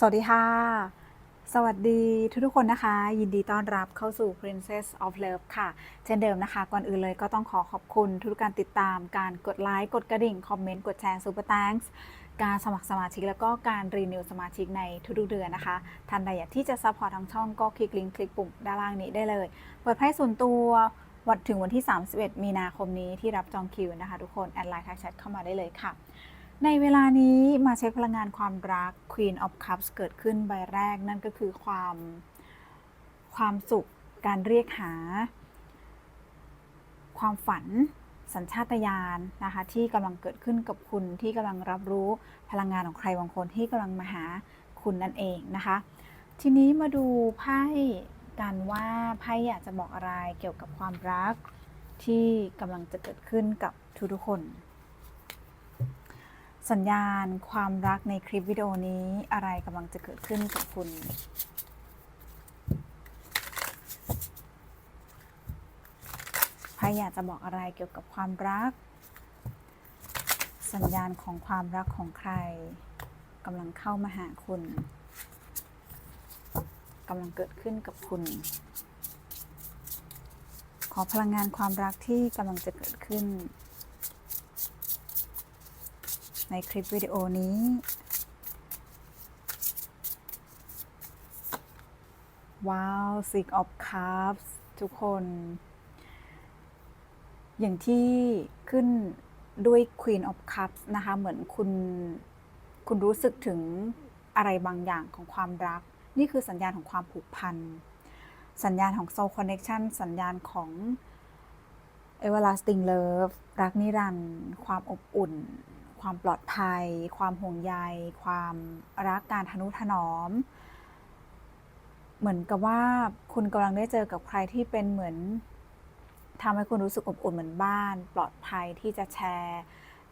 สวัสดีค่ะ สวัสดีทุกทุกๆคนนะคะ ยินดีต้อนรับเข้าสู่ Princess of Love ค่ะ เช่นเดิมนะคะ ก่อนอื่นเลยก็ต้องขอขอบคุณทุกการติดตามการกดไลค์ กดกระดิ่ง คอมเมนต์ กดแชร์ Super Thanks การสมัครสมาชิกแล้วก็การรีนิวสมาชิกในทุกๆเดือนนะคะท่านใดอยากที่จะซัพพอร์ตทางช่องก็คลิกลิงก์คลิกปุ่มด้านล่างนี้ได้เลย เปิดไพ่ส่วนตัววันถึงวันที่ 31 มีนาคมนี้ที่รับจองคิวนะคะ ทุกคน แอดไลน์ทักแชทเข้ามาได้เลยค่ะ ในเวลานี้มาเช็คพลังงานความรัก Queen of Cups เกิดขึ้นใบแรกนั่นก็คือความความสุข การเรียกหา ความฝัน สัญชาตญาณนะคะที่กำลังเกิดขึ้นกับคุณที่กำลังรับรู้พลังงานของใครบางคนที่กำลังมาหาคุณนั่นเองนะคะ ทีนี้มาดูไพ่กันว่าไพ่อยากจะบอกอะไรเกี่ยวกับความรักที่กำลังจะเกิดขึ้นกับทุกๆคน สัญญาณความรักในคลิปวิดีโอนี้อะไรกำลังจะเกิดขึ้นกับคุณ ใครอยากจะบอกอะไรเกี่ยวกับความรัก สัญญาณของความรักของใครกำลังเข้ามาหาคุณกำลังเกิดขึ้นกับคุณ ขอพลังงานความรักที่กำลังจะเกิดขึ้น ในคลิปวิดีโอนี้ ว้าว Six of Cups ทุกคน อย่างที่ขึ้นด้วย Queen of Cups นะคะ เหมือนคุณ คุณรู้สึกถึงอะไรบางอย่างของความรัก นี่คือสัญญาณของความผูกพัน สัญญาณของ Soul Connection สัญญาณของ Everlasting Love รักนิรันดร์ความอบอุ่น ความปลอดภัย ความห่วงใย ความรักการทนุถนอม เหมือนกับว่าคุณกำลังได้เจอกับใครที่เป็นเหมือนทำให้คุณรู้สึกอบอุ่นเหมือนบ้าน ปลอดภัยที่จะแชร์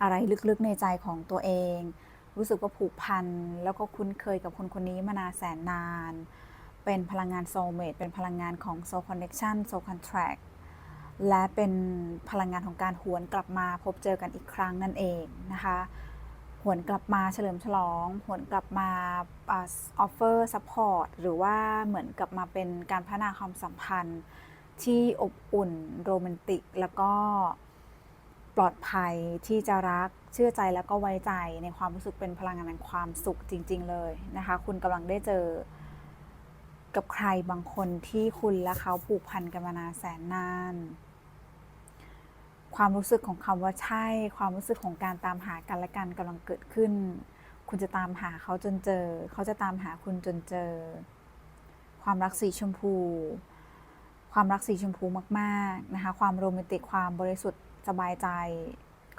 อะไรลึกๆในใจของตัวเอง รู้สึกว่าผูกพันแล้วก็คุ้นเคยกับคนคนนี้มานานแสนนาน เป็นพลังงานโซเมตเป็นพลังงานของ Soul Connection Soul Contract และเป็นพลังงานของการหวนกลับมาพบเจอกันอีกครั้งนั่นเองนะคะหวนกลับมาเฉลิมฉลองหวนกลับมาออฟเฟอร์ซัพพอร์ตหรือว่าเหมือนกลับมาเป็นการพัฒนาความสัมพันธ์ที่อบอุ่นโรแมนติก แล้วก็ปลอดภัยที่จะรักเชื่อใจแล้วก็ไว้ใจในความรู้สึกเป็นพลังงานแห่งความสุขจริง ๆ เลยนะคะ คุณกำลังได้เจอกับใครบางคนที่คุณและเขาผูกพันกันมานานแสนนาน ความรู้สึกของคำว่าใช่ ความรู้สึกของการตามหากันและกันกำลังเกิดขึ้น คุณจะตามหาเขาจนเจอ เขาจะตามหาคุณจนเจอ ความรักสีชมพู ความรักสีชมพูมากๆนะคะ ความโรแมนติกความบริสุทธิ์สบายใจ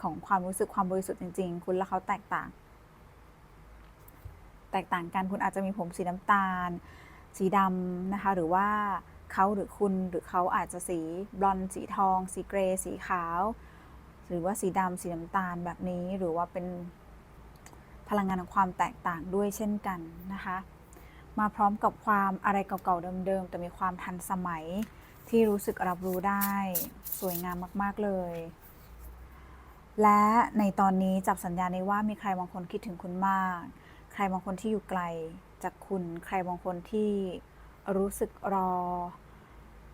ของความรู้สึกความบริสุทธิ์จริง ๆ คุณและเขาแตกต่าง แตกต่างกันคุณอาจจะมีผมสีน้ำตาล สีดำนะคะหรือว่า เขาหรือคุณหรือเขาอาจจะสีบลอนด์สีทอง สีเกรย์สีขาว หรือว่าสีดำสีน้ำตาลแบบนี้หรือว่าเป็นพลังงานของความแตกต่างด้วยเช่นกันนะคะ มาพร้อมกับความอะไรเก่าๆเดิมๆ แต่มีความทันสมัยที่รู้สึกรับรู้ได้สวยงามมากๆเลย และในตอนนี้จับสัญญาณได้ว่ามีใครบางคนคิดถึงคุณมาก ใครบางคนที่อยู่ไกลจากคุณ ใครบางคนที่รู้สึกรอ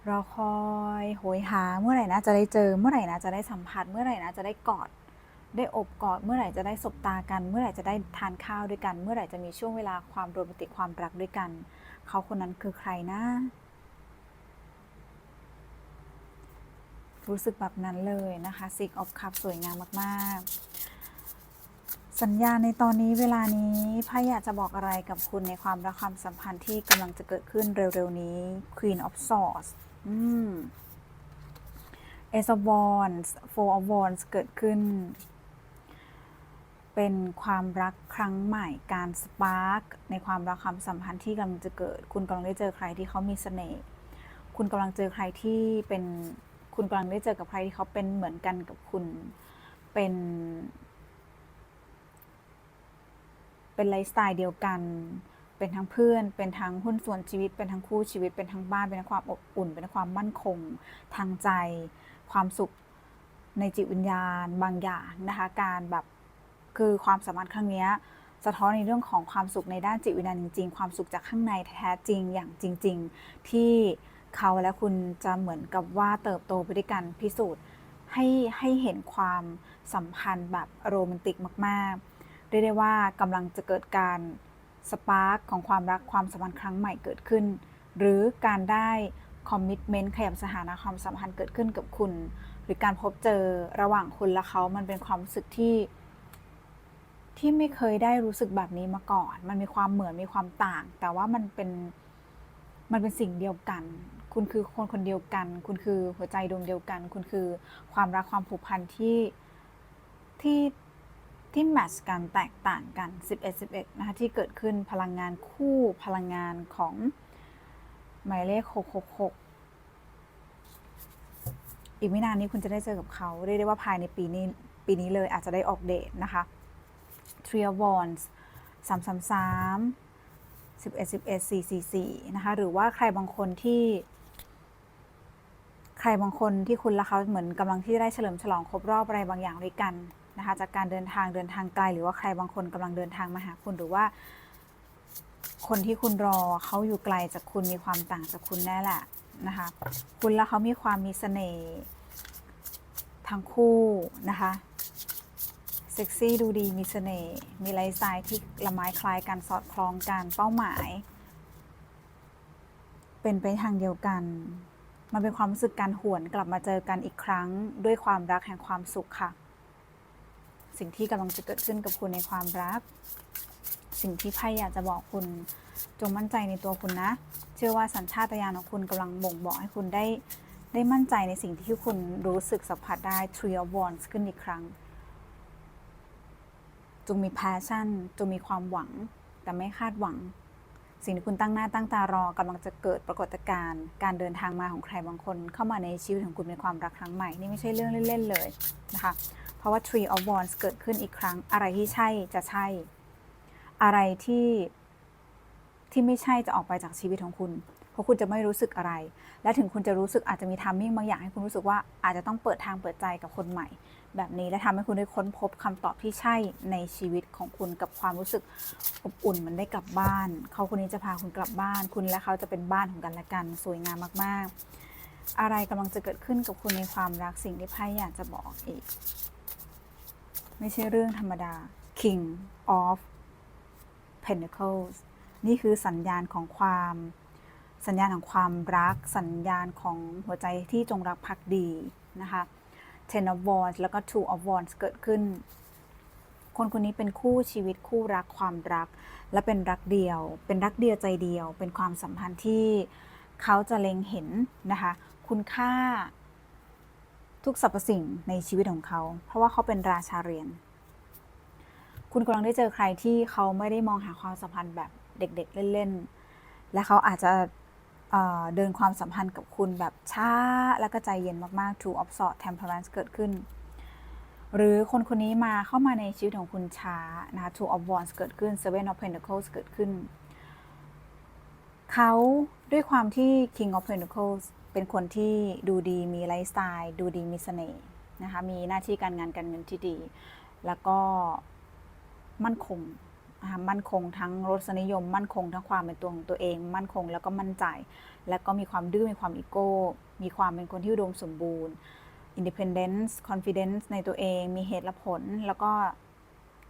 รอคอยโหยหาเมื่อไหร่นะจะได้เจอเมื่อไหร่นะจะได้สัมผัส เมื่อไหร่นะจะได้กอด ได้อบกอด เมื่อไหร่จะได้สบตากัน เมื่อไหร่จะได้ทานข้าวด้วยกัน เมื่อไหร่จะมีช่วงเวลาความโรแมนติกความรักด้วยกัน เขาคนนั้นคือใครนะ รู้สึกแบบนั้นเลยนะคะ Six of Cups สวยงามมากๆ สัญญาณในตอนนี้เวลานี้ไพ่อยากจะบอกอะไรกับคุณในความรักความสัมพันธ์ที่กำลังจะเกิดขึ้นเร็วๆนี้ Queen of Swords อืม Ace of Wands Four of Wands เกิดขึ้น เป็นความรักครั้งใหม่การสปาร์กในความรักความสัมพันธ์ที่กำลังจะเกิด คุณกำลังได้เจอใครที่เขามีเสน่ห์คุณกำลังเจอใครที่เป็นคุณกำลังได้เจอกับใครที่เขาเป็นเหมือนกันกับคุณเป็น เป็นไลฟ์สไตล์เดียวกัน เป็นทั้งเพื่อน เป็นทั้งหุ้นส่วนชีวิต เป็นทั้งคู่ชีวิต เป็นทั้งบ้าน เป็นทั้งความอบอุ่น เป็นทั้งความมั่นคง ทางใจ ความสุขในจิตวิญญาณบางอย่างนะคะ การแบบคือความสัมพันธ์ครั้งนี้สะท้อนในเรื่องของความสุขในด้านจิตวิญญาณจริง ๆ ความสุขจากข้างในแท้จริงอย่างจริง ๆ ที่เขาและคุณจะเหมือนกับว่าเติบโตไปด้วยกันพิสูจน์ให้ให้เห็นความสัมพันธ์แบบโรแมนติกมาก ๆ เรียกได้ว่ากำลังจะเกิดการ สปาร์กของความรักความสัมพันธ์ครั้งใหม่เกิดขึ้น หรือการได้คอมมิชเมนต์ขยับสถานะความสัมพันธ์เกิดขึ้นกับคุณ หรือการพบเจอระหว่างคุณและเขามันเป็นความรู้สึกที่ ที่ไม่เคยได้รู้สึกแบบนี้มาก่อน มันมีความเหมือนมีความต่าง แต่ว่ามันเป็นมันเป็นสิ่งเดียวกัน คุณคือคนคนเดียวกัน คุณคือหัวใจดวงเดียวกัน คุณคือความรักความผูกพันที่ที่ ที่แมทช์กันแตกต่างกัน 11 11 นะคะที่เกิดขึ้นพลังงานคู่พลังงานของหมายเลข 666 อีกไม่นานนี้คุณจะได้เจอกับเขาเรียกได้ว่าภายในปีนี้ปีนี้เลยอาจจะได้ออกเดทนะคะ Three of Wands 333 11 11 444 นะคะ หรือว่าใครบางคนที่ ใครบางคนที่คุณและเขาเหมือนกำลังที่ได้เฉลิมฉลองครบรอบอะไรบางอย่างด้วยกัน นะคะจากการเดินทางเดินทางไกลหรือว่าใครบางคนกำลังเดินทางมาหาคุณหรือว่า คนที่คุณรอเขาอยู่ไกลจากคุณมีความต่างจากคุณแน่แหละนะคะคุณและเขามีความมีเสน่ห์ทั้งคู่นะคะเซ็กซี่ดูดีมีเสน่ห์มีไลฟ์สไตล์ที่ละไม้คล้ายกันสอดคล้องกันเป้าหมาย เป็นไปทางเดียวกันมันเป็นความรู้สึกการหวนกลับมาเจอกันอีกครั้งด้วยความรักแห่งความสุขค่ะ สิ่งที่กำลังจะเกิดขึ้นกับคุณในความรัก สิ่งที่ไพ่อยากจะบอกคุณจงมั่นใจในตัวคุณนะ เชื่อว่าสัญชาตญาณของคุณกำลังบ่งบอกให้คุณได้ได้มั่นใจในสิ่งที่คุณรู้สึกสัมผัสได้ Three of Wands ขึ้นอีกครั้ง จงมี passion จงมีความหวัง แต่ไม่คาดหวัง สิ่งที่คุณตั้งหน้าตั้งตารอกำลังจะเกิดปรากฏการณ์การเดินทางมาของใครบางคน เข้ามาในชีวิตของคุณเป็นความรักครั้งใหม่ นี่ไม่ใช่เรื่องเล่นๆเลยนะคะ เพราะว่า Tree of Wands เกิดขึ้นอีกครั้ง อะไรที่ใช่จะใช่ อะไรที่ที่ไม่ใช่จะออกไปจากชีวิตของคุณ ราะคุณจะไม่รู้สึกอะไร และถึงคุณจะรู้สึกอาจจะมีทามมิ่งบางอย่างให้คุณรู้สึกว่าอาจจะต้องเปิดทางเปิดใจกับคนใหม่ แบบนี้และทำให้คุณได้ค้นพบคำตอบที่ใช่ในชีวิตของคุณกับความรู้สึกอบอุ่นมันได้กลับบ้าน เขาคนนี้จะพาคุณกลับบ้าน คุณและเขาจะเป็นบ้านของกันและกันสวยงามมาก ๆ อะไรกำลังจะเกิดขึ้นกับคุณในความรักสิ่งที่ไพ่อยากจะบอกอีก ไม่ใช่เรื่องธรรมดา King of Pentacles นี่คือสัญญาณของความ สัญญาณของความรัก สัญญาณของหัวใจที่จงรักภักดีนะคะ Ten of Wands แล้วก็ Two of Wands เกิดขึ้น คนคนนี้เป็นคู่ชีวิตคู่รักความรัก และเป็นรักเดียว เป็นรักเดียวใจเดียว เป็นความสัมพันธ์ที่เขาจะเล็งเห็นนะคะ คุณค่าทุกสรรพสิ่งในชีวิตของเขา เพราะว่าเขาเป็นราชาเรียญคุณกำลังได้เจอใครที่เขาไม่ได้มองหาความสัมพันธ์แบบเด็ก ๆ เล่น ๆ และเขาอาจจะ เดินความสัมพันธ์กับคุณแบบช้า แล้วก็ใจเย็นมากๆ Two of Swords Temperance เกิดขึ้น หรือคนคนนี้มาเข้ามาในชีวิตของคุณช้านะคะ Two of Wands เกิดขึ้น Seven of Pentacles เกิดขึ้น เขาด้วยความที่ King of Pentacles เป็นคนที่ดูดีมีไลฟ์สไตล์ ดูดีมีเสน่ห์นะคะ มีหน้าที่การงานการเงินที่ดี แล้วก็มั่นคง มั่นคงทั้งรสนิยม มั่นคงทั้งความเป็นตัวของตัวเอง มั่นคงแล้วก็มั่นใจ แล้วก็มีความดื้อมีความอีโก้ มีความเป็นคนที่อุดมสมบูรณ์ independence confidence ในตัวเอง มีเหตุและผล แล้วก็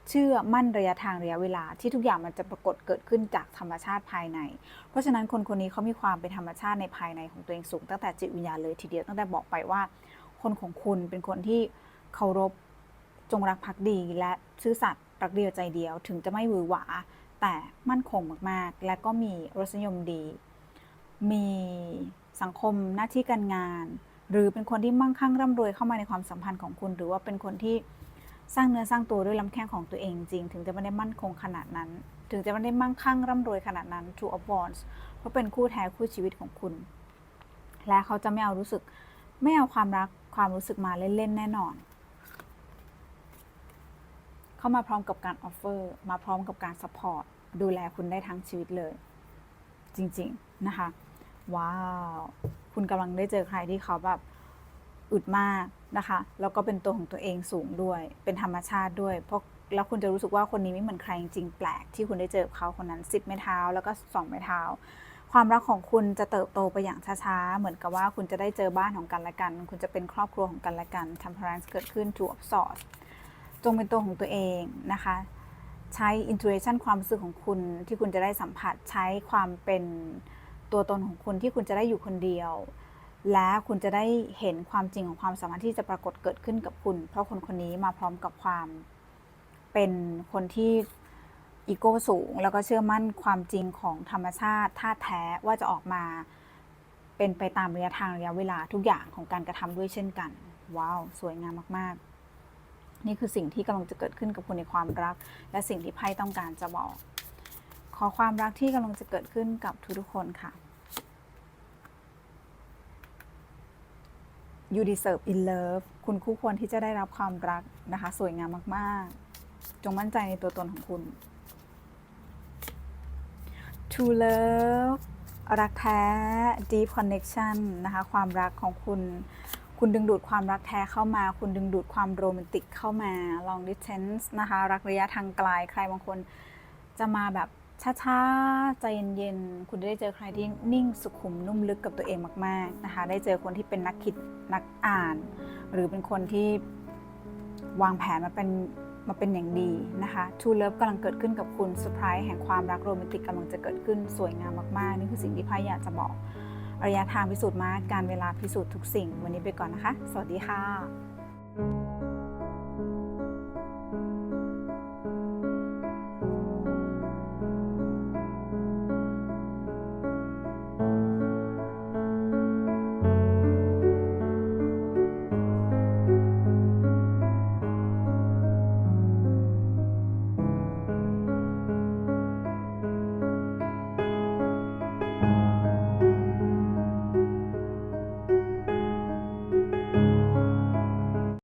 เชื่อมั่นระยะทางระยะเวลาที่ทุกอย่างมันจะปรากฏเกิดขึ้นจากธรรมชาติภายใน เพราะฉะนั้นคนคนนี้เขามีความเป็นธรรมชาติในภายในของตัวเองสูงตั้งแต่จิตวิญญาณเลยทีเดียวตั้งแต่บอกไปว่า คนของคุณเป็นคนที่เคารพจงรักภักดีและซื่อสัตย์ รักเดียวใจเดียวถึงจะไม่หวือหวา แต่มั่นคงมากๆ และก็มีรสนิยมดี มีสังคมหน้าที่การงาน หรือเป็นคนที่มั่งคั่งร่ำรวยเข้ามาในความสัมพันธ์ของคุณ หรือว่าเป็นคนที่สร้างเนื้อสร้างตัวด้วยลำแข้งของตัวเองจริง ถึงจะไม่ได้มั่นคงขนาดนั้น ถึงจะไม่ได้มั่งคั่งร่ำรวยขนาดนั้น Two of Wands เพราะเป็นคู่แท้คู่ชีวิตของคุณ และเขาจะไม่เอารู้สึกไม่เอาความรักความรู้สึกมาเล่นๆแน่นอน เข้ามาพร้อมกับการออฟเฟอร์มาพร้อมกับการสปอร์ตดูแลคุณได้ทั้งชีวิตเลย จริงๆนะคะ ว้าว คุณกำลังได้เจอใครที่เขาแบบอึดมากนะคะแล้วก็เป็นตัวของตัวเองสูงด้วย เป็นธรรมชาติด้วย เพราะแล้วคุณจะรู้สึกว่าคนนี้ไม่เหมือนใครจริงๆแปลกที่คุณได้เจอเขาคนนั้นสิบไม้เท้า แล้วก็สองไม้เท้า ความรักของคุณจะเติบโตไปอย่างช้าๆ เหมือนกับว่าคุณจะได้เจอบ้านของกันและกัน คุณจะเป็นครอบครัวของกันและกัน temperance เกิดขึ้น two of swords จงเป็นตัวของตัวเองนะคะ ใช้ intuition ความรู้สึกของคุณที่คุณจะได้สัมผัสใช้ความเป็นตัวตนของคุณที่คุณจะได้อยู่คนเดียว และคุณจะได้เห็นความจริงของความสามารถที่จะปรากฏเกิดขึ้นกับคุณ เพราะคนคนนี้มาพร้อมกับความเป็นคนที่อีโก้สูง แล้วก็เชื่อมั่นความจริงของธรรมชาติท่าแท้ว่าจะออกมาเป็นไปตามระยะทางระยะเวลาทุกอย่างของการกระทำด้วยเช่นกัน ว้าว สวยงามมาก ๆ นี่คือสิ่งที่กำลังจะเกิดขึ้นกับคุณในความรัก และสิ่งที่ไพ่ต้องการจะบอก ขอความรักที่กำลังจะเกิดขึ้นกับทุกๆคนค่ะ you deserve in love คุณคู่ควรที่จะได้รับความรักนะคะ สวยงามมากๆ จงมั่นใจในตัวตนของคุณ true love รักแท้ deep connection นะคะ ความรักของคุณ คุณดึงดูดความรักแท้เข้ามา คุณดึงดูดความโรแมนติกเข้ามา long distance นะคะ รักระยะทางไกล ใครบางคนจะมาแบบช้าๆ ใจเย็นๆ คุณได้เจอใครที่นิ่งสุขุมนุ่มลึกกับตัวเองมาก ๆ นะคะ ได้เจอคนที่เป็นนักคิดนักอ่าน หรือเป็นคนที่วางแผนมาเป็นมาเป็นอย่างดีนะคะ True Love กำลังเกิดขึ้นกับคุณเซอร์ไพรส์แห่งความรักโรแมนติกกำลังจะเกิดขึ้นสวยงามมาก ๆ นี่คือสิ่งที่ไพ่อยากจะบอก ระยะทางพิสูจน์มากการเวลาพิสูจน์ทุกสิ่ง วันนี้ไปก่อนนะคะ สวัสดีค่ะ